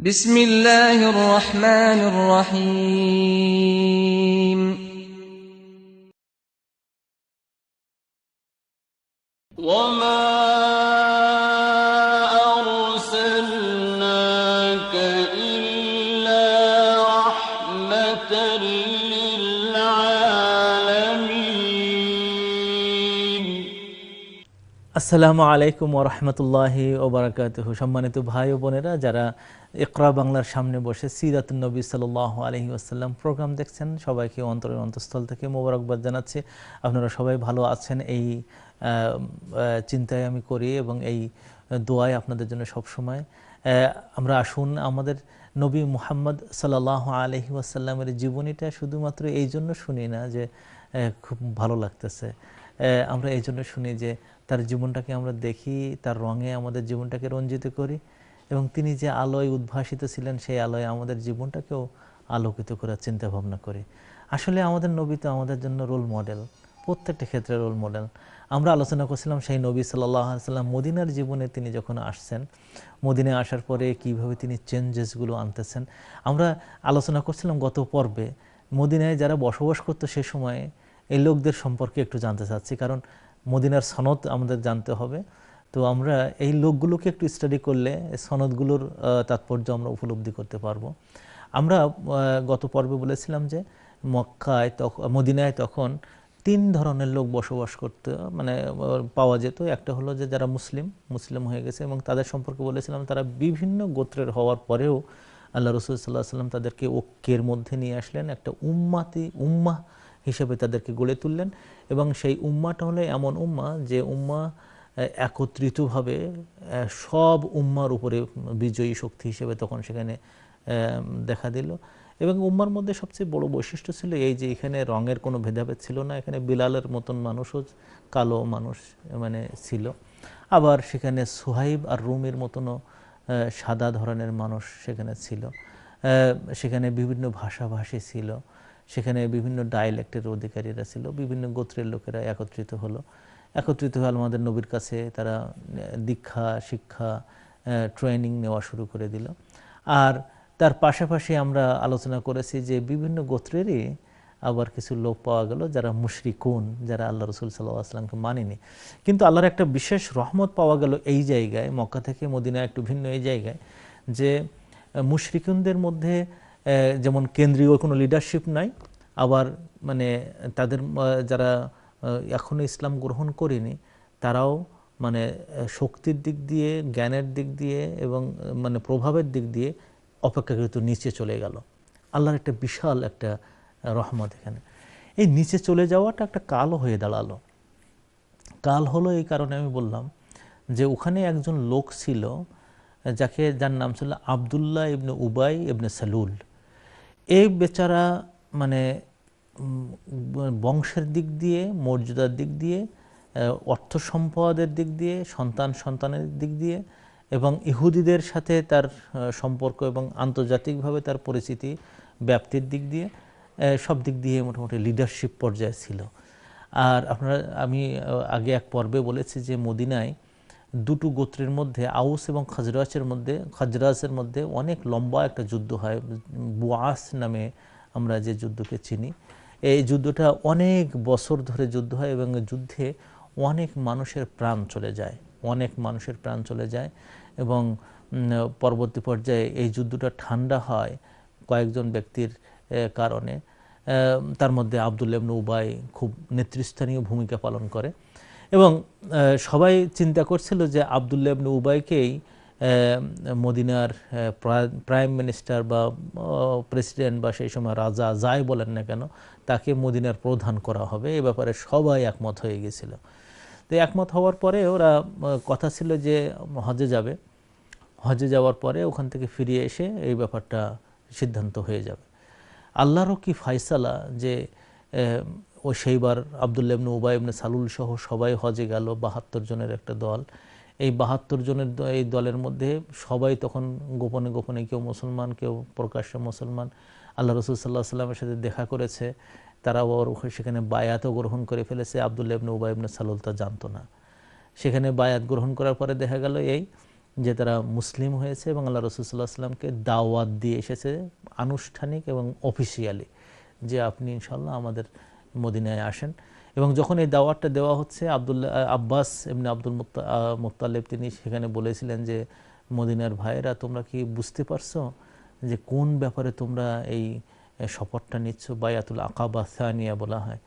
بسم الله الرحمن الرحيم. وما আসসালামু আলাইকুম ওরহমতুল্লাহি ওবরাকাতুহু সম্মানিত ভাই ও বোনেরা, যারা ইকরা বাংলার সামনে বসে সিরাতুল নবী সাল্লাহ আলহি আসাল্লাম প্রোগ্রাম দেখছেন, সবাইকে অন্তরের অন্তঃস্থল থেকে মোবারকবাদ জানাচ্ছি। আপনারা সবাই ভালো আছেন এই চিন্তায় আমি করি এবং এই দোয়ায় আপনাদের জন্য সবসময়। আমরা আসুন আমাদের নবী মুহাম্মদ সাল্লাহ আলহি আসাল্লামের জীবনীটা শুধুমাত্র এই জন্য শুনি না যে খুব ভালো লাগতেছে। আমরা এই জন্য শুনি যে তার জীবনটাকে আমরা দেখি, তার রঙে আমাদের জীবনটাকে রঞ্জিত করি এবং তিনি যে আলোয় উদ্ভাসিত ছিলেন, সেই আলোয় আমাদের জীবনটাকেও আলোকিত করার চিন্তা ভাবনা করি। আসলে আমাদের নবী তো আমাদের জন্য রোল মডেল প্রত্যেকটা ক্ষেত্রে রোল মডেল আমরা আলোচনা করছিলাম সেই নবী সাল্লাহ সাল্লাম মদিনার জীবনে তিনি যখন আসছেন, মদিনায় আসার পরে কীভাবে তিনি চেঞ্জেসগুলো আনতেছেন, আমরা আলোচনা করছিলাম গত পর্বে। মদিনায় যারা বসবাস করতো সে সময়ে এই লোকদের সম্পর্কে একটু জানতে চাচ্ছি, কারণ মদিনার সনদ আমাদের জানতে হবে। তো আমরা এই লোকগুলোকে একটু স্টাডি করলে সনদগুলোর তাৎপর্য আমরা উপলব্ধি করতে পারব। আমরা গত পর্বে বলেছিলাম যে মক্কায় তখন মদিনায় তখন তিন ধরনের লোক বসবাস করতে মানে পাওয়া যেত। একটা হলো যে যারা মুসলিম মুসলিম হয়ে গেছে এবং তাদের সম্পর্কে বলেছিলাম তারা বিভিন্ন গোত্রের হওয়ার পরেও আল্লাহ রসুল সাল্লাহ সাল্লাম তাদেরকে ঐক্যের মধ্যে নিয়ে আসলেন। একটা উম্মাতি, উম্মাহ হিসেবে তাদেরকে গড়ে তুললেন এবং সেই উম্মাটা হলো এমন উম্মা যে উম্মা একত্রিতভাবে সব উম্মার উপরে বিজয়ী শক্তি হিসেবে তখন সেখানে দেখা দিল। এবং উম্মার মধ্যে সবচেয়ে বড় বৈশিষ্ট্য ছিল এই যে এখানে রঙের কোনো ভেদাভেদ ছিল না, এখানে বিলালের মতন মানুষও কালো মানুষ মানে ছিল। আবার সেখানে সুহাইব আর রুমের মতনও সাদা ধরনের মানুষ সেখানে ছিল। সেখানে বিভিন্ন ভাষাভাষী ছিল। সেখানে বিভিন্ন ডায়ালেক্টের অধিকারীরা ছিল, বিভিন্ন গোত্রের লোকেরা একত্রিত হলো। একত্রিত হয়ে আমাদের নবীর কাছে তারা দীক্ষা, শিক্ষা ট্রেনিং নেওয়া শুরু করে দিল। আর তার পাশাপাশি আমরা আলোচনা করেছি যে বিভিন্ন গোত্রেরই আবার কিছু লোক পাওয়া গেল যারা মুশরিকুন, যারা আল্লাহ রসুল সাল্লাহ আসলামকে মানেনি। কিন্তু আল্লাহর একটা বিশেষ রহমত পাওয়া গেল এই জায়গায়, মক্কা থেকে মদিনা একটু ভিন্ন এই জায়গায়, যে মুশরিকুনদের মধ্যে যেমন কেন্দ্রীয় কোনো লিডারশিপ নাই আবার মানে তাদের যারা আহ, এখনও ইসলাম গ্রহণ করেনি তারাও মানে শক্তির দিক দিয়ে জ্ঞানের দিক দিয়ে এবং মানে প্রভাবের দিক দিয়ে অপেক্ষাকৃত নিচে চলে গেল। আল্লাহর একটা বিশাল একটা রহমত এখানে। এই নিচে চলে যাওয়াটা একটা কালও হয়ে দাঁড়াল। কাল হলো এই কারণে আমি বললাম যে ওখানে একজন লোক ছিল যাকে যার নাম ছিল আবদুল্লাহ ইবনে উবাই ইবনে সালুল। এই বেচারা মানে বংশের দিক দিয়ে, মর্যাদার দিক দিয়ে অর্থ সম্পদের দিক দিয়ে, সন্তান সন্তানের দিক দিয়ে এবং ইহুদিদের সাথে তার সম্পর্ক এবং আন্তর্জাতিকভাবে তার পরিচিতি ব্যাপ্তির দিক দিয়ে সব দিক দিয়ে মোটামুটি লিডারশিপ পর্যায়ে ছিল। আর আপনারা, আমি আগে এক পর্বে বলেছি যে মদিনায় দুটো গোত্রের মধ্যে, আউস এবং খাজরাজের মধ্যে খাজরাজের মধ্যে অনেক লম্বা একটা যুদ্ধ হয়। বুয়াস নামে আমরা যে যুদ্ধকে চিনি। এই যুদ্ধটা অনেক বছর ধরে যুদ্ধ হয় এবং যুদ্ধে অনেক মানুষের প্রাণ চলে যায়। অনেক মানুষের প্রাণ চলে যায় এবং পরবর্তী পর্যায়ে এই যুদ্ধটা ঠান্ডা হয় কয়েকজন ব্যক্তির কারণে। তার মধ্যে আবদুল্লাহ ইবনে উবাই খুব নেতৃস্থানীয় ভূমিকা পালন করে। এবং সবাই চিন্তা করছিল যে আবদুল্লাহ ইবনে উবাইকেই মদিনার প্রাইম মিনিস্টার বা প্রেসিডেন্ট বা সেই সময় রাজা যাই বলেন না কেন, তাকে মদিনার প্রধান করা হবে। এ ব্যাপারে সবাই একমত হয়ে গেছিল। তো একমত হওয়ার পরে ওরা কথা ছিল যে হজে যাবে। হজে যাওয়ার পরে ওখান থেকে ফিরে এসে এই ব্যাপারটা সিদ্ধান্ত হয়ে যাবে। আল্লাহরও কি ফায়সালা যে ও সেইবার আবদুল্লাহ ইবনে উবাই ইবনে সালুল সহ সবাই হজে গেল, বাহাত্তর জনের একটা দল। এই বাহাত্তর জনের এই দলের মধ্যে সবাই তখন গোপনে গোপনে কেউ মুসলমান, কেউ প্রকাশ্যে মুসলমান। আল্লাহ রসুল সাল্লাহ সাল্লামের সাথে দেখা করেছে। তারাও ওর সেখানে বায়াতও গ্রহণ করে ফেলেছে। আবদুল্লাহ ইবনে উবাই ইবনে সালুল তা জানতো না। সেখানে বায়াত গ্রহণ করার পরে দেখা গেল এই যে তারা মুসলিম হয়েছে এবং আল্লাহ রসুল্লাহ আসলামকে দাওয়াত দিয়ে এসেছে আনুষ্ঠানিক এবং অফিসিয়ালি যে আপনি ইনশাল্লাহ আমাদের মদিনায় আসেন এবং যখন এই দাওয়াতটা দেওয়া হচ্ছে আবদুল্লাহ আব্বাস এমনি আব্দুল মুত্তা- আহ, তিনি সেখানে বলেছিলেন যে মদিনার ভাইয়েরা তোমরা কি বুঝতে পারছ যে কোন ব্যাপারে তোমরা এই শপথটা নিচ্ছ? বায়াতুল আকাবা সানিয়া বলা হয়।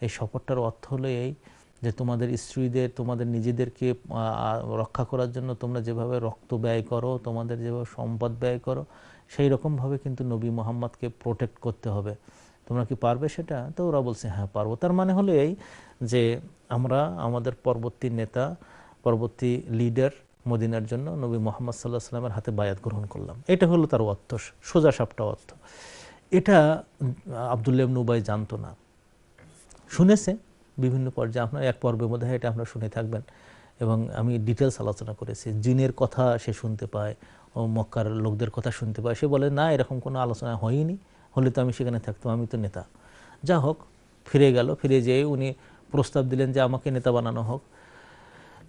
এই শপথটার অর্থ হলো এই যে তোমাদের স্ত্রীদের তোমাদের নিজেদেরকে রক্ষা করার জন্য তোমরা যেভাবে রক্ত ব্যয় করো তোমাদের যেভাবে সম্পদ ব্যয় করো সেই রকমভাবে কিন্তু নবী মোহাম্মদকে প্রোটেক্ট করতে হবে। তোমরা কি পারবে সেটা? তো ওরা বলছে হ্যাঁ পারব। তার মানে হলো এই যে আমরা আমাদের পরবর্তী নেতা, পরবর্তী লিডার মদিনার জন্য নবী মোহাম্মদ সাল্লাহ সাল্লামের হাতে বায়াত গ্রহণ করলাম। এটা হলো তার অর্থ, সোজা সাপটা অর্থ। এটা আবদুল্লাহ ইবনে উবাই জানতো না। শুনেছে বিভিন্ন পর্যায়ে, আপনার এক পর্বের মধ্যে এটা আপনারা শুনে থাকবেন। এবং আমি ডিটেলস আলোচনা করেছি। জিনের কথা সে শুনতে পায় ও মক্কার লোকদের কথা শুনতে পায়। সে বলে, না, এরকম কোনো আলোচনা হয়নি। হলে তো আমি সেখানে থাকতাম, আমি তো নেতা। যা হোক, ফিরে গেল, ফিরে যেয়ে উনি প্রস্তাব দিলেন যে আমাকে নেতা বানানো হোক।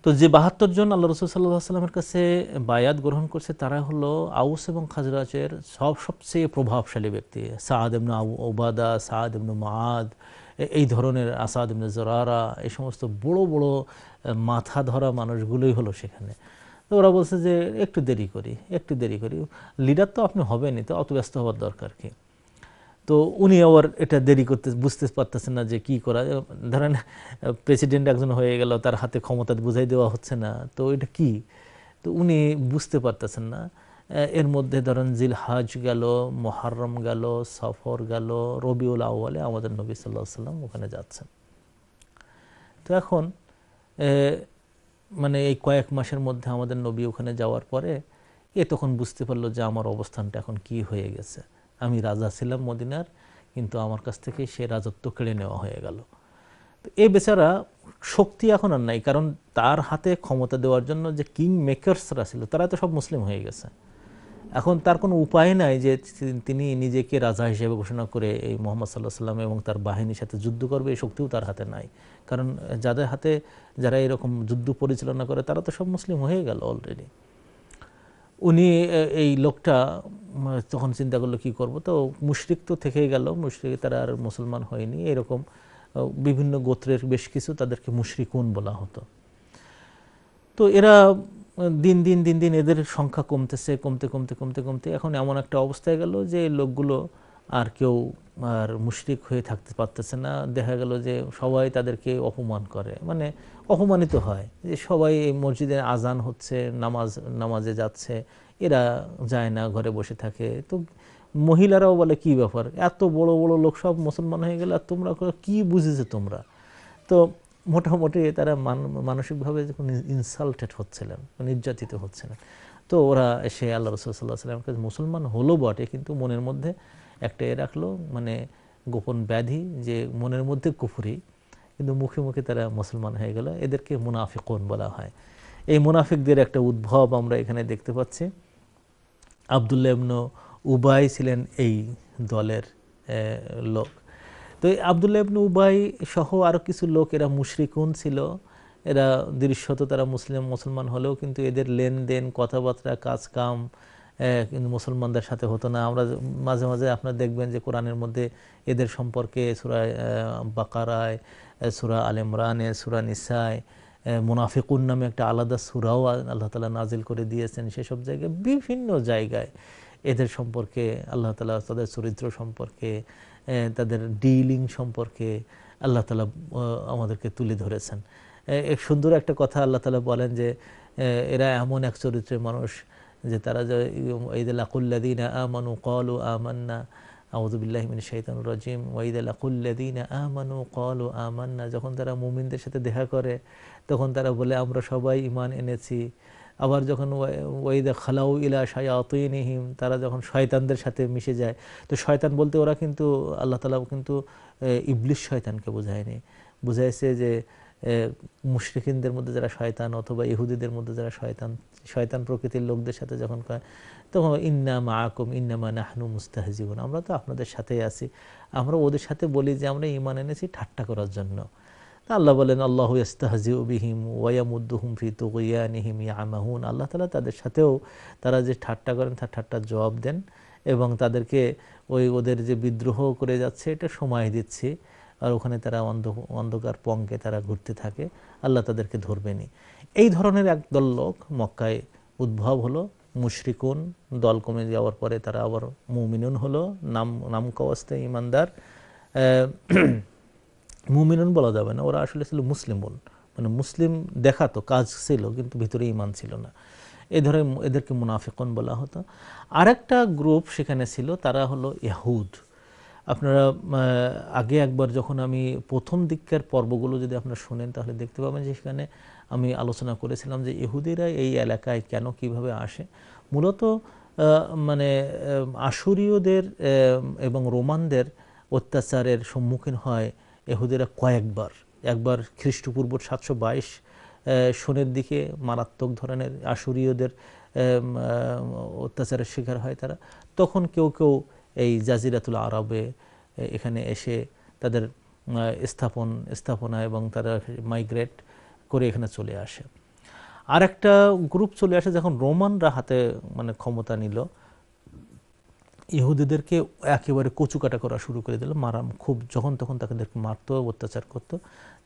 তো যে বাহাত্তর জন আল্লাহ রসুল সাল্লাহ সাল্লামের কাছে বায়াত গ্রহণ করছে, তারা হলো আউস এবং খাজরাজের সব সবচেয়ে প্রভাবশালী ব্যক্তি। সাদ এমন ওবাদা সাদ এমন মাদ এই ধরনের আসাদ এমন জরারা, এই সমস্ত বড় বড় মাথা ধরা মানুষগুলোই হলো সেখানে। তো ওরা বলছে যে একটু দেরি করি, একটু দেরি করি। লিডার তো আপনি হবেনই, তো অত ব্যস্ত হওয়ার দরকার কি? তো উনি আবার এটা দেরি করতে, বুঝতে পারতেছেন না যে কি করা ধরেন প্রেসিডেন্ট একজন হয়ে গেল, তার হাতে ক্ষমতা বুঝাই দেওয়া হচ্ছে না, তো এটা কি? তো উনি বুঝতে পারতেছেন না। এর মধ্যে ধরেন জিল হাজ গেল মোহারম গেল, সফর গেল, রবিউল আউ্বালে আমাদের নবী সাল্লাহ সাল্লাম ওখানে যাচ্ছেন। তো এখন মানে এই কয়েক মাসের মধ্যে আমাদের নবী ওখানে যাওয়ার পরে এ তখন বুঝতে পারল যে আমার অবস্থানটা এখন কি হয়ে গেছে। আমি রাজা ছিলাম মদিনার, কিন্তু আমার কাছ থেকে সে রাজত্ব কেড়ে নেওয়া হয়ে গেল। তো এই বেচারা শক্তি এখন আর নাই, কারণ তার হাতে ক্ষমতা দেওয়ার জন্য যে কিং মেকার্সরা ছিল, তারা তো সব মুসলিম হয়ে গেছে। এখন তার কোনো উপায় নাই যে তিনি নিজেকে রাজা হিসেবে ঘোষণা করে এই মোহাম্মদ সাল্লাহ সাল্লাম এবং তার বাহিনীর সাথে যুদ্ধ করবে, এই শক্তিও তার হাতে নাই। কারণ যাদের হাতে যারা এরকম যুদ্ধ পরিচালনা করে, তারা তো সব মুসলিম হয়ে গেল অলরেডি উনি এই লোকটা তখন চিন্তা করল, কি করব? তো মুশরিক তো থেকেই গেল, মুশরিক তারা আর মুসলমান হয়নি। এরকম বিভিন্ন গোত্রের বেশ কিছু তাদেরকে মুশরিকুন বলা হতো। তো এরা দিন দিন দিন দিন এদের সংখ্যা কমতেছে, কমতে কমতে কমতে কমতে। এখন এমন একটা অবস্থায় গেল যে লোকগুলো আর কেউ আর মুশরিক হয়ে থাকতে পারতেছে না। দেখা গেল যে সবাই তাদেরকে অপমান করে। মানে অপমানিত হয় যে সবাই মসজিদে আজান হচ্ছে, নামাজ, নামাজে যাচ্ছে। এরা যায় না, ঘরে বসে থাকে। তো মহিলারাও বলে, কি ব্যাপার? এত বড় বড় লোক সব মুসলমান হয়ে গেলে আর তোমরা কি বুঝেছ তোমরা? তো মোটামুটি তারা মান- মানসিকভাবে যখন ইনসাল্টেড হচ্ছিলেন, নির্যাতিত হচ্ছিলেন। তো ওরা এসে আল্লাহ রসুল সাল্লাহ সাল্লামকে মুসলমান হলো বটে, কিন্তু মনের মধ্যে একটা এ রাখল মানে গোপন ব্যাধি যে মনের মধ্যে কুফুরি, কিন্তু মুখে মুখে তারা মুসলমান হয়ে গেল। এদেরকে মুনাফিকুন বলা হয়। এই মুনাফিকদের একটা উদ্ভব আমরা এখানে দেখতে পাচ্ছি। আবদুল্লাহ ইবনু উবাই ছিলেন এই দলের লোক। তো এই আবদুল্লাহ ইবনু উবাই সহ আরও কিছু লোক, এরা মুশরিকুন ছিল। এরা দৃশ্যত তারা মুসলিম, মুসলমান হলেও কিন্তু এদের লেনদেন, কথাবার্তা কাজ কাম কিন্তু মুসলমানদের সাথে হতো না। আমরা মাঝে মাঝে আপনারা দেখবেন যে কোরআনের মধ্যে এদের সম্পর্কে সুরা বাকারায় সুরা আল ইমরানে সুরা নিসায় মুনাফিকুন নামে একটা আলাদা সুরাও আল্লাহ তালা নাজিল করে দিয়েছেন সেসব জায়গায় বিভিন্ন জায়গায় এদের সম্পর্কে, আল্লাহ তালা তাদের চরিত্র সম্পর্কে তাদের ডিলিং সম্পর্কে আল্লাহ তালা আমাদেরকে তুলে ধরেছেন। এক সুন্দর একটা কথা আল্লাহ তালা বলেন যে এরা এমন এক চরিত্রের মানুষ যে তারা যে ঈদুল্লাকুল্লাদিনা আমানু কলু আমান্না আউজুবিল্লাহ মিন শাইতানুর রাজিম। ওয়াইদাল্লাকুল্লাদিনা আমানু কলু আমান্না। যখন তারা মুমিনদের সাথে দেখা করে, তখন তারা বলে, আমরা সবাই ইমান এনেছি। আবার যখন ওয়া- ওয়াইদা খালাউ ইলা শায়াতিনহিম, তারা যখন শয়তানদের সাথে মিশে যায়, তো শয়তান বলতে ওরা কিন্তু, আল্লাহ তালা কিন্তু ইবলিশ শয়তানকে বোঝায়নি। বুঝাইছে যে মুশরিকিনদের মধ্যে যারা শয়তান অথবা ইহুদিদের মধ্যে যারা শয়তান শয়তান প্রকৃতির লোকদের সাথে যখন কয় তখন ইন্না মা আকুম ইন্না মা নাহনু মুস্তাহজিবুন। আমরা তো আপনাদের সাথেই আছি। আমরা ওদের সাথে বলি যে আমরা ইমান এনেছি ঠাট্টা করার জন্য। তা আল্লাহ বলেন, আল্লাহ ইস্তাহজিউ বিহিম ওয়ামুদ্দুহুম ফি তুগিয়ানিহিম ইয়ামাহুন। আল্লাহ তালা তাদের সাথেও তারা যে ঠাট্টা করেন, তার ঠাট্টার জবাব দেন এবং তাদেরকে ওই ওদের যে বিদ্রোহ করে যাচ্ছে, এটা সময় দিচ্ছে। আর ওখানে তারা অন্ধ অন্ধকার পঙ্কে তারা ঘুরতে থাকে। আল্লাহ তাদেরকে ধরবেনি এই ধরনের একদল লোক মক্কায় উদ্ভব হলো। মুশরিকুন দল কমে যাওয়ার পরে তারা আবার মুমিনুন হলো। নাম নামকাওয়াস্তে ইমানদার। আহ, মুমিনুন বলা যাবে না। ওরা আসলে ছিল মুসলিমুন। মানে মুসলিম দেখাতো কাজ ছিল কিন্তু ভিতরে ইমান ছিল না। এ ধরে এদেরকে মুনাফিকন বলা হতো। আরেকটা গ্রুপ সেখানে ছিল তারা হলো ইহুদ আপনারা আগে একবার যখন আমি প্রথম দিককার পর্বগুলো যদি আপনারা শুনেন, তাহলে দেখতে পাবেন যে সেখানে আমি আলোচনা করেছিলাম যে ইহুদিরা এই এলাকায় কেন কীভাবে আসে। মূলত মানে আশুরীয়দের এবং রোমানদের অত্যাচারের সম্মুখীন হয় এহুদিরা কয়েকবার। একবার খ্রিস্টপূর্ব সাতশো বাইশ সনের দিকে মারাত্মক ধরনের আশুরীয়দের অত্যাচারের শিকার হয় তারা। তখন কেউ কেউ এই জাজিরাতুল আরবে এখানে এসে তাদের স্থাপন, স্থাপনা এবং তারা মাইগ্রেট করে এখানে চলে আসে। আর একটা গ্রুপ চলে আসে যখন রোমানরা হাতে মানে ক্ষমতা নিল, ইহুদিদেরকে একেবারে কচুকাটা করা শুরু করে দিল মারাম খুব যখন তখন তাদেরকে মারতো, অত্যাচার করতো।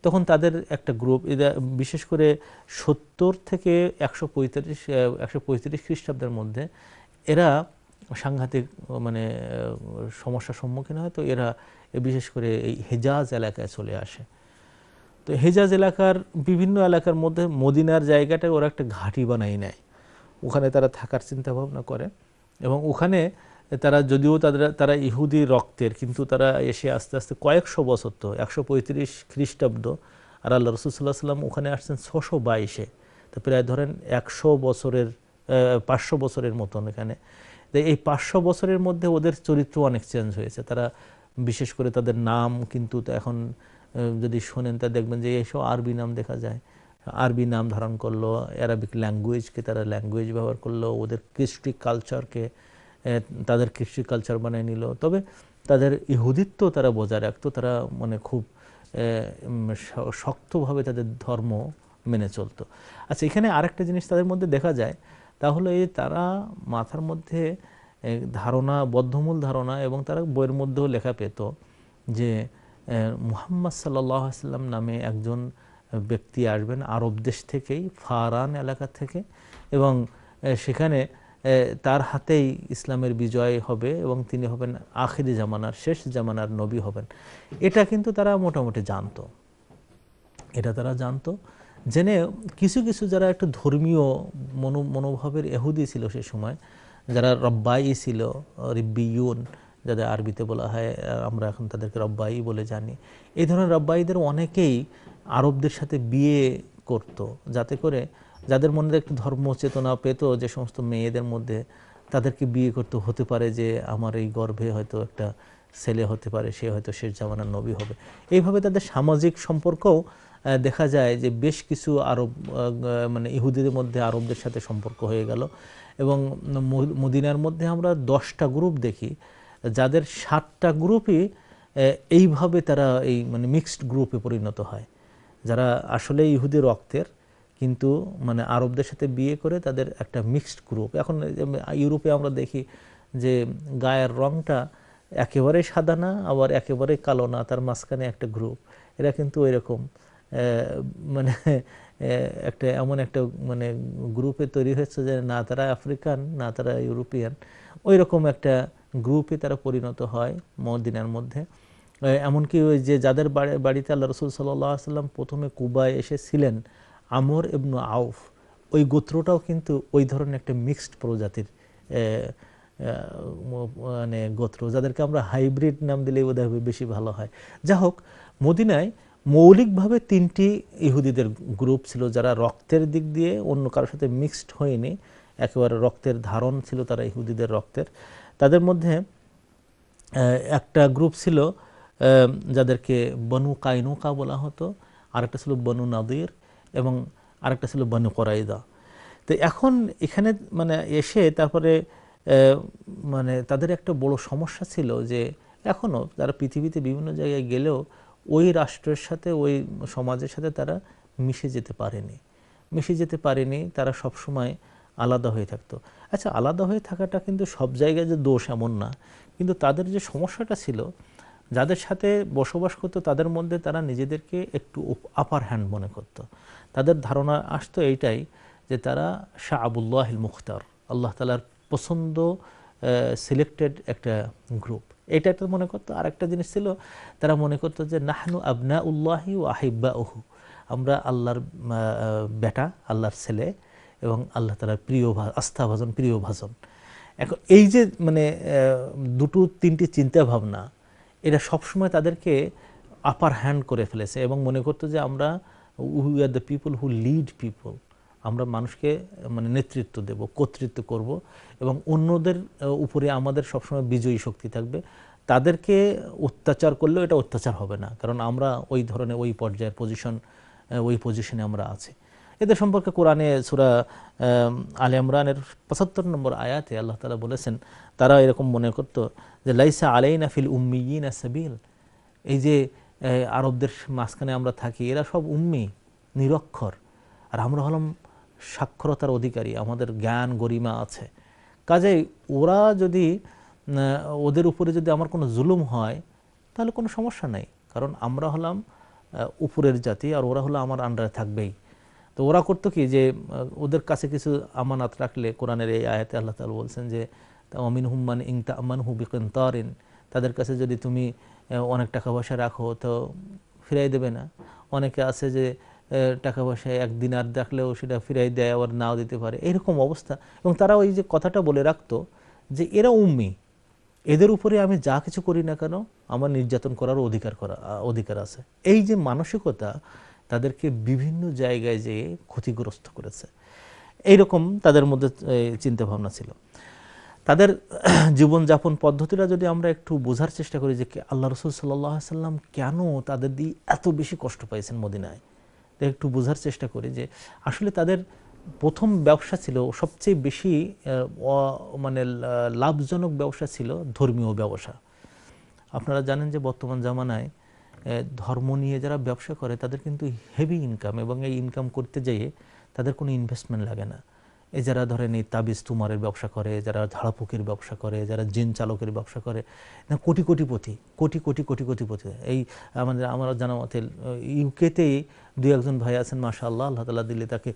তখন তাদের একটা গ্রুপ এরা বিশেষ করে সত্তর থেকে একশো পঁয়ত্রিশ একশো পঁয়ত্রিশ খ্রিস্টাব্দের মধ্যে এরা সাংঘাতিক মানে সমস্যার সম্মুখীন হয়। তো এরা বিশেষ করে এই হেজাজ এলাকায় চলে আসে। তো হেজাজ এলাকার বিভিন্ন এলাকার মধ্যে মদিনার জায়গাটায় ওরা একটা ঘাঁটি বানাই নেয়। ওখানে তারা থাকার চিন্তা ভাবনা করে এবং ওখানে তারা যদিও তাদের, তারা ইহুদি রক্তের, কিন্তু তারা এসে আস্তে আস্তে কয়েকশো বছর তো, একশো পঁয়ত্রিশ খ্রিস্টাব্দ আর আল্লাহ রসুল্লাহ সাল্লাম ওখানে আসছেন ছশো বাইশে। তো প্রায় ধরেন একশো বছরের পাঁচশো বছরের মতন এখানে। এই পাঁচশো বছরের মধ্যে ওদের চরিত্র অনেক চেঞ্জ হয়েছে। তারা বিশেষ করে তাদের নাম কিন্তু এখন যদি শোনেন তা দেখবেন যে এইসব আরবি নাম দেখা যায়। আরবি নাম ধারণ করল অ্যারাবিক ল্যাঙ্গুয়েজকে তারা ল্যাঙ্গুয়েজ ব্যবহার করল, ওদের কৃষ্টি কালচারকে তাদের কৃষ্টি কালচার বানিয়ে নিল। তবে তাদের ইহুদিত্ব তারা বজায় রাখতো, তারা মানে খুব শক্তভাবে তাদের ধর্ম মেনে চলতো। আচ্ছা এখানে আরেকটা জিনিস তাদের মধ্যে দেখা যায় তাহলে তারা মাথার মধ্যে ধারণা, বদ্ধমূল ধারণা এবং তারা বইয়ের মধ্যেও লেখা পেত যে মুহাম্মদ সাল্লাম নামে একজন ব্যক্তি আসবেন আরব দেশ থেকেই ফারান এলাকা থেকে এবং সেখানে তার হাতেই ইসলামের বিজয় হবে এবং তিনি হবেন আখিরি জামানার, শেষ জামানার নবী হবেন। এটা কিন্তু তারা মোটামুটি জানতো। এটা তারা জানতো। জেনে কিছু কিছু যারা একটু ধর্মীয় মনো মনোভাবের এহুদি ছিল সে সময়, যারা রব্বাই ছিল রিব্বিউন যাদের আরবিতে বলা হয় আমরা এখন তাদেরকে রব্বাই বলে জানি, এই ধরনের রব্বাইদের অনেকেই আরবদের সাথে বিয়ে করত, যাতে করে যাদের মনে একটু ধর্ম চেতনা পেত, যে সমস্ত মেয়েদের মধ্যে তাদেরকে বিয়ে করতে হতে পারে যে আমার এই গর্ভে হয়তো একটা ছেলে হতে পারে, সে হয়তো শেষ জামানার নবী হবে। এইভাবে তাদের সামাজিক সম্পর্কও দেখা যায় যে বেশ কিছু আরব মানে ইহুদিদের মধ্যে আরবদের সাথে সম্পর্ক হয়ে গেল এবং মদিনার মধ্যে আমরা দশটা গ্রুপ দেখি যাদের সাতটা গ্রুপই এইভাবে তারা এই মানে মিক্সড গ্রুপে পরিণত হয়। যারা আসলে ইহুদি রক্তের কিন্তু মানে আরবদের সাথে বিয়ে করে তাদের একটা মিক্সড গ্রুপ এখন ইউরোপে আমরা দেখি যে গায়ের রংটা একেবারেই সাদা না আবার একেবারেই কালো না তার মাঝখানে একটা গ্রুপ এরা কিন্তু আহ, মানে একটা এমন একটা মানে গ্রুপে তৈরি হয়েছে যে না তারা আফ্রিকান, না তারা ইউরোপিয়ান ওই রকম একটা গ্রুপে তারা পরিণত হয় মদিনার মধ্যে। এমনকি ওই যে যাদের বাড়ি, বাড়িতে আল্লাহ রসুল সাল্লাহ সাল্লাম প্রথমে কুবায় এসেছিলেন, আমর ইবনু আউফ, ওই গোত্রটাও কিন্তু ওই ধরনের একটা মিক্সড প্রজাতির মানে গোত্র, যাদেরকে আমরা হাইব্রিড নাম দিলেই বোধহয় বেশি ভালো হয়। যা হোক মদিনায় মৌলিকভাবে তিনটি ইহুদিদের গ্রুপ ছিল যারা রক্তের দিক দিয়ে অন্য কারোর সাথে মিক্সড হয়নি, একেবারে রক্তের ধারণ ছিল তারা ইহুদিদের রক্তের। তাদের মধ্যে একটা গ্রুপ ছিল যাদেরকে বনু কাইনুকা বলা হতো, আরেকটা ছিল বনু নাদির এবং আরেকটা ছিল বনু করাইদা। তো এখন এখানে মানে এসে তারপরে মানে তাদের একটা বড় সমস্যা ছিল যে এখনও তারা পৃথিবীতে বিভিন্ন জায়গায় গেলেও ওই রাষ্ট্রের সাথে, ওই সমাজের সাথে তারা মিশে যেতে পারেনি। মিশে যেতে পারেনি, তারা সবসময় আলাদা হয়ে থাকতো। আচ্ছা আলাদা হয়ে থাকাটা কিন্তু সব জায়গায় যে দোষ এমন না। কিন্তু তাদের যে সমস্যাটা ছিল, যাদের সাথে বসবাস করতো, তাদের মধ্যে তারা নিজেদেরকে একটু আপার হ্যান্ড মনে করত। তাদের ধারণা আসতো এইটাই যে তারা শাহ আবুল্লাহিল মুখতার আল্লাহ তালার পছন্দ সিলেক্টেড একটা গ্রুপ এটা একটা মনে করতো আর একটা জিনিস ছিল, তারা মনে করতো যে নাহনু আবনা উল্লাহি ও আহিব্বা ওহু আমরা আল্লাহর বেটা, আল্লাহর ছেলে এবং আল্লাহ তালার প্রিয় আস্থা ভাজন প্রিয় ভাজন। এখন এই যে মানে দুটো, তিনটি চিন্তা ভাবনা এটা সবসময় তাদেরকে আপার হ্যান্ড করে ফেলেছে এবং মনে করতো যে আমরা we are the people who lead people আমরা মানুষকে মানে নেতৃত্ব দেব, কর্তৃত্ব করব এবং অন্যদের উপরে আমাদের সবসময় বিজয়ী শক্তি থাকবে। তাদেরকে অত্যাচার করলেও এটা অত্যাচার হবে না, কারণ আমরা ওই ধরনের, ওই পর্যায়ের পজিশন ওই পজিশনে আমরা আছি। এদের সম্পর্কে কোরআনে সুরা আলে ইমরানের পঁচাত্তর নম্বর আয়াতে আল্লাহ তালা বলেছেন, তারা এরকম মনে করতো যে, লাইসা আলাইনা ফিল উম্মিয়িনা সাবিল। এই যে আরবদের মাঝখানে আমরা থাকি, এরা সব উম্মি, নিরক্ষর। আর আমরা হলাম সাক্ষরতার অধিকারী, আমাদের জ্ঞান গরিমা আছে। কাজেই ওরা যদি ওদের উপরে যদি আমার কোনো জুলুম হয়, তাহলে কোনো সমস্যা নেই। কারণ আমরা হলাম উপরের জাতি আর ওরা হলো আমার আন্ডারে থাকবেই। তো ওরা করতো কি যে ওদের কাছে কিছু আমানাত রাখলে কোরআনের এই আয়াতে আল্লাহ তাআলা বলছেন যে অমিন হুম্মান ইংতা আমান হুবিকিন তারিন তাদের কাছে যদি তুমি অনেক টাকা পয়সা রাখো তো ফিরাই দেবে না। অনেকে আছে যে টাকা পয়সা একদিন আর দেখলেও সেটা ফিরাই দেয়, আবার নাও দিতে পারে। এরকম অবস্থা। এবং তারা ওই যে কথাটা বলে রাখতো যে এরা উম্মি। এদের উপরে আমি যা কিছু করি না কেন, আমার নির্যাতন করার অধিকার করা, অধিকার আছে। এই যে মানসিকতা তাদেরকে বিভিন্ন জায়গায় যেয়ে ক্ষতিগ্রস্ত করেছে। এইরকম তাদের মধ্যে চিন্তা ভাবনা ছিল। তাদের জীবনযাপন পদ্ধতিটা যদি আমরা একটু বোঝার চেষ্টা করি যে আল্লাহ রসুল সাল্লাহ সাল্লাম কেন তাদের দিয়ে এত বেশি কষ্ট পাইছেন মদিনায়? একটু বোঝার চেষ্টা করি যে আসলে তাদের প্রথম ব্যবসা ছিল, সবচেয়ে বেশি মানে লাভজনক ব্যবসা ছিল ধর্মীয় ব্যবসা। আপনারা জানেন যে বর্তমান জামানায় ধর্ম নিয়ে যারা ব্যবসা করে তাদের কিন্তু হেভি ইনকাম এবং এই ইনকাম করতে যেয়ে তাদের কোনো ইনভেস্টমেন্ট লাগে না। এই যারা ধরেন এই তাবিজ তুমারের ব্যবসা করে, যারা ঝাড়াফুকির ব্যবসা করে, যারা জিন চালকের ব্যবসা করে, না কোটি কোটিপতি কোটি কোটি কোটি কোটিপতি এই আমাদের, আমার জানা মতে ইউকেতেই দু একজন ভাই আছেন মাশা আল্লাহ আল্লাহ তালা দিলে তাকে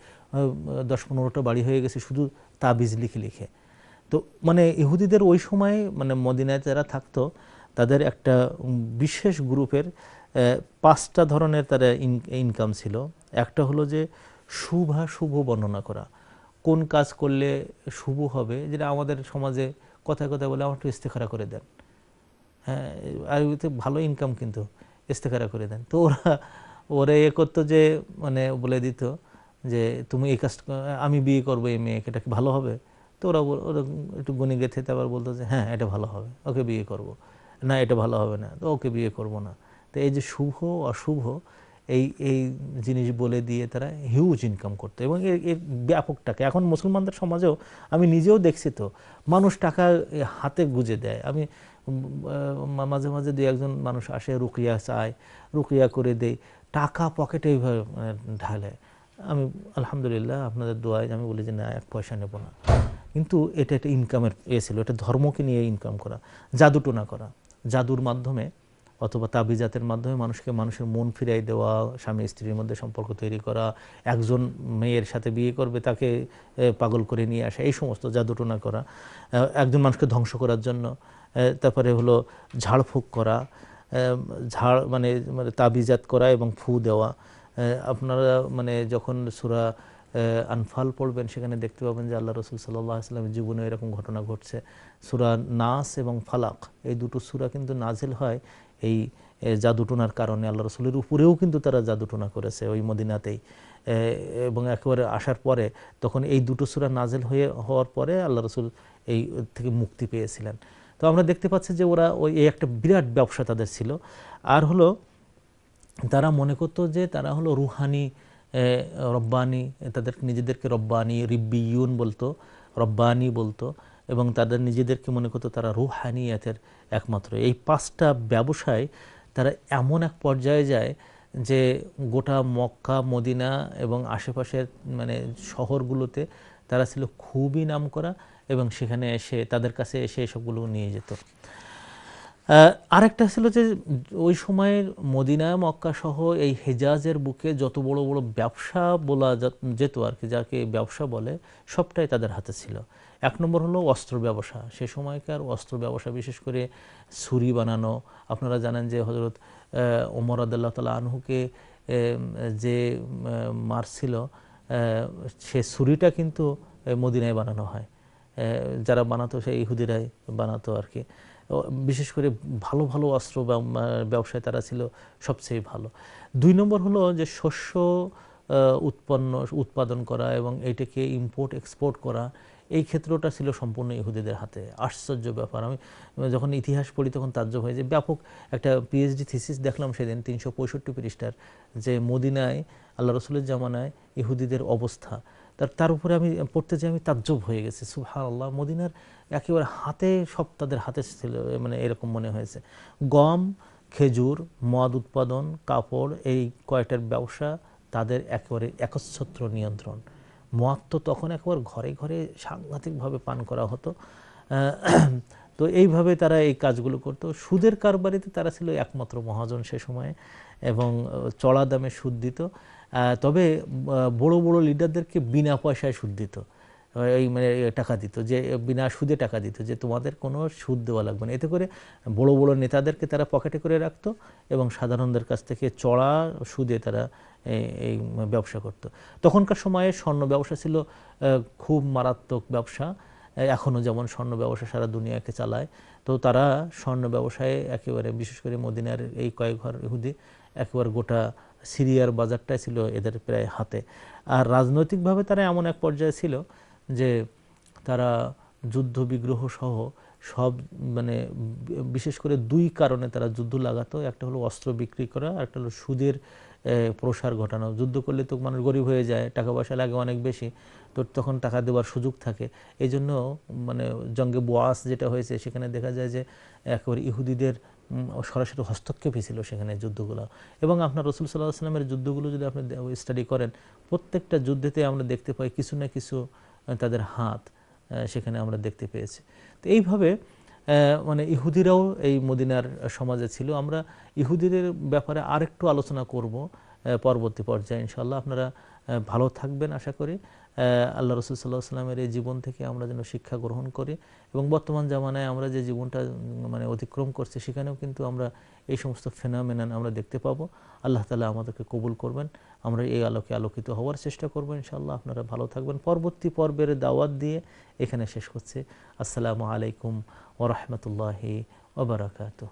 দশ পনেরোটা বাড়ি হয়ে গেছে শুধু তাবিজ লিখে লিখে। তো মানে ইহুদিদের ওই সময় মানে মদিনায় যারা থাকতো, তাদের একটা বিশেষ গ্রুপের পাঁচটা ধরনের তারা ইনকাম ছিল। একটা হলো যে শুভা শুভ বর্ণনা করা। কোন কাজ করলে শুভ হবে, যেটা আমাদের সমাজে কথায় কথায় বলে আমার একটু ইস্তেখারা করে দেন। হ্যাঁ আর ভালো ইনকাম কিন্তু ইস্তেখারা করে দেন। তো ওরা ওরা এ করতো যে মানে বলে দিত যে, তুমি এই কাজ আমি বিয়ে করব এই মেয়েকে, এটা কি ভালো হবে? তো ওরা ওরা একটু গণি গেথে আবার বলতো যে হ্যাঁ এটা ভালো হবে, ওকে বিয়ে করব। না, এটা ভালো হবে না। তো ওকে বিয়ে করব না। তো এই যে শুভ, অশুভ এই এই জিনিস বলে দিয়ে তারা হিউজ ইনকাম করতো এবং এর ব্যাপক টাকা। এখন মুসলমানদের সমাজেও আমি নিজেও দেখছি তো, মানুষ টাকা হাতে গুজে দেয়। আমি মাঝে মাঝে দু একজন মানুষ আসে, রুকিয়া চায়, রুকিয়া করে দেয়, টাকা পকেটে এইভাবে মানে ঢালে। আমি, আলহামদুলিল্লাহ, আপনাদের দোয়ায় আমি বলি যে, না, এক পয়সা নেব না। কিন্তু এটা একটা ইনকামের এ ছিল, এটা ধর্মকে নিয়ে ইনকাম করা, জাদুটোনা করা। জাদুর মাধ্যমে অথবা তাবিজাতের মাধ্যমে মানুষকে মানুষের মন ফিরাই দেওয়া, স্বামী স্ত্রীর মধ্যে সম্পর্ক তৈরি করা, একজন মেয়ের সাথে বিয়ে করবে, তাকে পাগল করে নিয়ে আসা, এই সমস্ত জাদুটোনা করা একজন মানুষকে ধ্বংস করার জন্য তারপরে হলো ঝাড়ফুঁক করা ঝাড় মানে মানে তাবিজাত করা এবং ফু দেওয়া আপনারা মানে যখন সুরা আনফাল পড়বেন, সেখানে দেখতে পাবেন যে আল্লাহ রসুল সাল্লাহ আসলামের জীবনে এরকম ঘটনা ঘটছে। সুরা নাস এবং ফালাক, এই দুটো সুরা কিন্তু নাজিল হয় এই জাদুটোনার কারণে। আল্লাহ রসুলের উপরেও কিন্তু তারা জাদুটোনা করেছে ওই মদিনাতেই। এবং একেবারে আসার পরে, তখন এই দুটো সুরা নাজিল হয়ে, হওয়ার পরে আল্লাহ রসুল এই থেকে মুক্তি পেয়েছিলেন। তো আমরা দেখতে পাচ্ছি যে ওরা ওই একটা বিরাট ব্যবসা তাদের ছিল। আর হলো, তারা মনে করতো যে তারা হলো রুহানি রব্বানি, তাদের নিজেদেরকে রব্বানি রিব্বিউন বলতো, রব্বানি বলতো, এবং তাদের নিজেদেরকে মনে করতো তারা রুহানিয়াতের একমাত্র। এই পাঁচটা ব্যবসায় তারা এমন এক পর্যায়ে যায় যে গোটা মক্কা, মদিনা এবং আশেপাশের মানে শহরগুলোতে তারা ছিল খুবই নামকরা এবং সেখানে এসে তাদের কাছে এসে এসবগুলো নিয়ে যেত। আরেকটা ছিল যে ওই সময়ের মদিনা, মক্কা সহ এই হেজাজের বুকে যত বড় বড় ব্যবসা বলা যেত আর কি, যাকে ব্যবসা বলে, সবটাই তাদের হাতে ছিল। এক নম্বর হলো অস্ত্র ব্যবসা। সে সময়কার অস্ত্র ব্যবসা, বিশেষ করে ছুরি বানানো। আপনারা জানেন যে হজরত ওমর আদাল্লাহ তালা আনহুকে যে মারছিল সে ছুরিটা কিন্তু মদিনায় বানানো হয়। যারা বানাতো সেই ইহুদিরাই বানাতো আর কি। বিশেষ করে ভালো ভালো অস্ত্র ব্যবসায় তারা ছিল সবচেয়ে ভালো। দুই নম্বর হলো যে শস্য উৎপন্ন, উৎপাদন করা এবং এটাকে ইম্পোর্ট এক্সপোর্ট করা, এই ক্ষেত্রটা ছিল সম্পূর্ণ ইহুদিদের হাতে। আশ্চর্য ব্যাপার। আমি যখন ইতিহাস পড়ি তখন তাজ্জব হয় যে ব্যাপক একটা পিএইচডি থিসিস দেখলাম সেদিন তিনশো পঁয়ষট্টি পৃষ্ঠার যে মদিনায়, আল্লাহ রসুলের জামানায় ইহুদিদের অবস্থা। তার তার উপরে আমি পড়তে যে আমি তাজ্জব হয়ে গেছি সুহান আল্লাহ মদিনার একেবারে হাতে, সব তাদের হাতে ছিল মানে এরকম মনে হয়েছে। গম, খেজুর, মদ উৎপাদন, কাপড়, এই কয়টার ব্যবসা তাদের একেবারে একচ্ছত্র নিয়ন্ত্রণ। মদ তো তখন একবার ঘরে ঘরে সাংঘাতিকভাবে পান করা হতো। তো এইভাবে তারা এই কাজগুলো করতো। সুদের কারবারিতে তারা ছিল একমাত্র মহাজন সে সময়ে, এবং চড়া দামে সুদ দিত। তবে বড় বড় লিডারদেরকে বিনা পয়সায় সুদ দিত। এই মানে টাকা দিত যে বিনা সুদে টাকা দিত যে, তোমাদের কোনো সুদ দেওয়া লাগবে না। এতে করে বড় বড় নেতাদেরকে তারা পকেটে করে রাখতো এবং সাধারণদের কাছ থেকে চড়া সুদে তারা এই- এই ব্যবসা করত। তখনকার সময়ে স্বর্ণ ব্যবসা ছিল খুব মারাত্মক ব্যবসা। এখনও যেমন স্বর্ণ ব্যবসা সারা দুনিয়াকে চালায়, তো তারা স্বর্ণ ব্যবসায় একেবারে, বিশেষ করে মদিনার এই কয়েক ঘর ইহুদি, একেবারে গোটা সিরিয়ার বাজারটাই ছিল এদের প্রায় হাতে। আর রাজনৈতিকভাবে তারা এমন এক পর্যায়ে ছিল যে তারা যুদ্ধ বিগ্রহ সহ সব মানে বিশেষ করে দুই কারণে তারা যুদ্ধ লাগাতো। একটা হলো অস্ত্র বিক্রি করা, আর একটা হলো সুদের প্রসার ঘটানো। যুদ্ধ করলে তো মানুষ গরিব হয়ে যায়, টাকা পয়সা লাগে অনেক বেশি, তো তখন টাকা দেওয়ার সুযোগ থাকে। এই জন্য মানে জঙ্গে বোয়াস যেটা হয়েছে, সেখানে দেখা যায় যে একবার ইহুদিদের সরাসরি হস্তক্ষেপই ছিল সেখানে যুদ্ধগুলো। এবং আপনার রসুল সাল্লাহ আসলামের যুদ্ধগুলো যদি আপনি স্টাডি করেন, প্রত্যেকটা যুদ্ধেতে আমরা দেখতে পাই কিছু না কিছু তাদের হাত সেখানে আমরা দেখতে পেয়েছি। তো এইভাবে মানে ইহুদিরাও এই মদিনার সমাজে ছিল। আমরা ইহুদিদের ব্যাপারে আরেকটু আলোচনা করব পরবর্তী পর্যায়ে। ইনশাল্লাহ আপনারা ভালো থাকবেন আশা করি। আল্লাহ রসুল সাল্লাহ আসলামের এই জীবন থেকে আমরা যেন শিক্ষা গ্রহণ করি। এবং বর্তমান জামানায় আমরা যে জীবনটা মানে অতিক্রম করছি, সেখানেও কিন্তু আমরা এই সমস্ত ফেনামেনান আমরা দেখতে পাবো। আল্লাহ তালা আমাদেরকে কবুল করবেন। আমরা এই আলোকে আলোকিত হওয়ার চেষ্টা করব ইনশাল্লাহ আপনারা ভালো থাকবেন। পরবর্তী পর্বের দাওয়াত দিয়ে এখানে শেষ করছে। আসসালামু আলাইকুম ওরহমতুল্লাহি ওবরাকাতুহ